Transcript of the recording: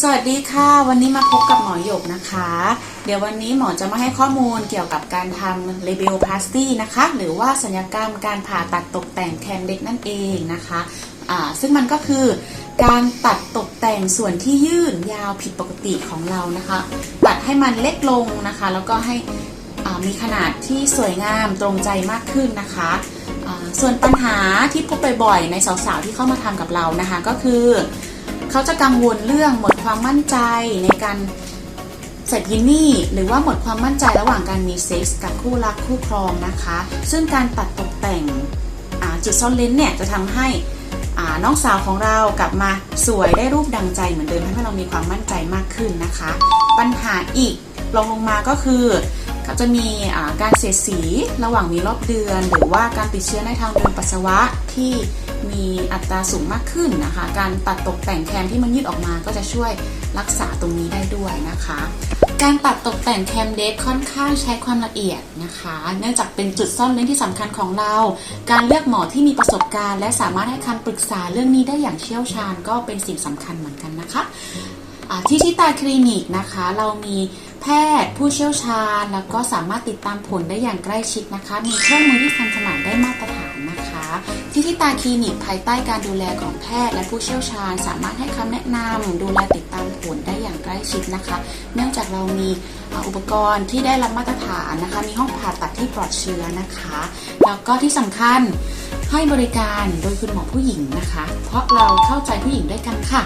สวัสดีค่ะ วันนี้มาพบกับหมอหยกนะคะ เดี๋ยววันนี้หมอจะมาให้ข้อมูลเกี่ยวกับการทำเลเบลพลาสตี้นะคะ หรือว่าสัญญกรรมการผ่าตัดตกแต่งแคมเด็กนั่นเองนะคะซึ่งมันก็คือการตัดตกแต่งส่วนที่ยื่นยาวผิดปกติของเรานะคะ ตัดให้มันเล็กลงนะคะ แล้วก็ให้มีขนาดที่สวยงามตรงใจมากขึ้นนะคะส่วนปัญหาที่พบบ่อยๆในสาวๆที่เข้ามาทำกับเรานะคะก็คือ เขาจะกังวลเรื่องหมดความมั่นใจในการใส่บิกินี่หรือว่าหมดความมั่นใจระหว่างการมีเซ็กส์กับคู่รักคู่ครองนะคะ ซึ่งการตัดตกแต่งจุดซ่อนเลนเนี่ยจะทำให้น้องสาวของเรากลับมาสวยได้รูปดังใจเหมือนเดิมทำให้เรามีความมั่นใจมากขึ้นนะคะ ปัญหาอีกลองลงมาก็คือ ก็จะมีการเสียดสีระหว่างมีรอบเดือน หรือว่าการติดเชื้อในทางเดินปัสสาวะที่มีอัตราสูงมากขึ้นนะคะ การตัดตกแต่งแคมที่มันยืดออกมาก็จะช่วยรักษาตรงนี้ได้ด้วยนะคะ การตัดตกแต่งแคมเด็กค่อนข้างใช้ความละเอียดนะคะ เนื่องจากเป็นจุดซ่อนเร้นที่สำคัญของเรา การเลือกหมอที่มีประสบการณ์ และสามารถให้คำปรึกษาเรื่องนี้ได้อย่างเชี่ยวชาญก็เป็นสิ่งสำคัญเหมือนกันนะคะที่ทิตาคลินิกนะคะ เรามี แพทย์ ผู้เชี่ยวชาญ แล้วก็สามารถติดตามผลได้อย่างใกล้ชิดนะคะ มีเครื่องมือที่ทันสมัยได้มาตรฐานนะคะ ที่ทิตาคลินิกภายใต้การดูแลของแพทย์ และผู้เชี่ยวชาญ สามารถให้คำแนะนำดูแลติดตามผลได้อย่างใกล้ชิดนะคะ เนื่องจากเรามีอุปกรณ์ที่ได้รับมาตรฐานนะคะ มีห้องผ่าตัดที่ปลอดเชื้อนะคะ แล้วก็ที่สำคัญให้บริการโดยคุณหมอผู้หญิงนะคะ เพราะเราเข้าใจผู้หญิงด้วยกันค่ะ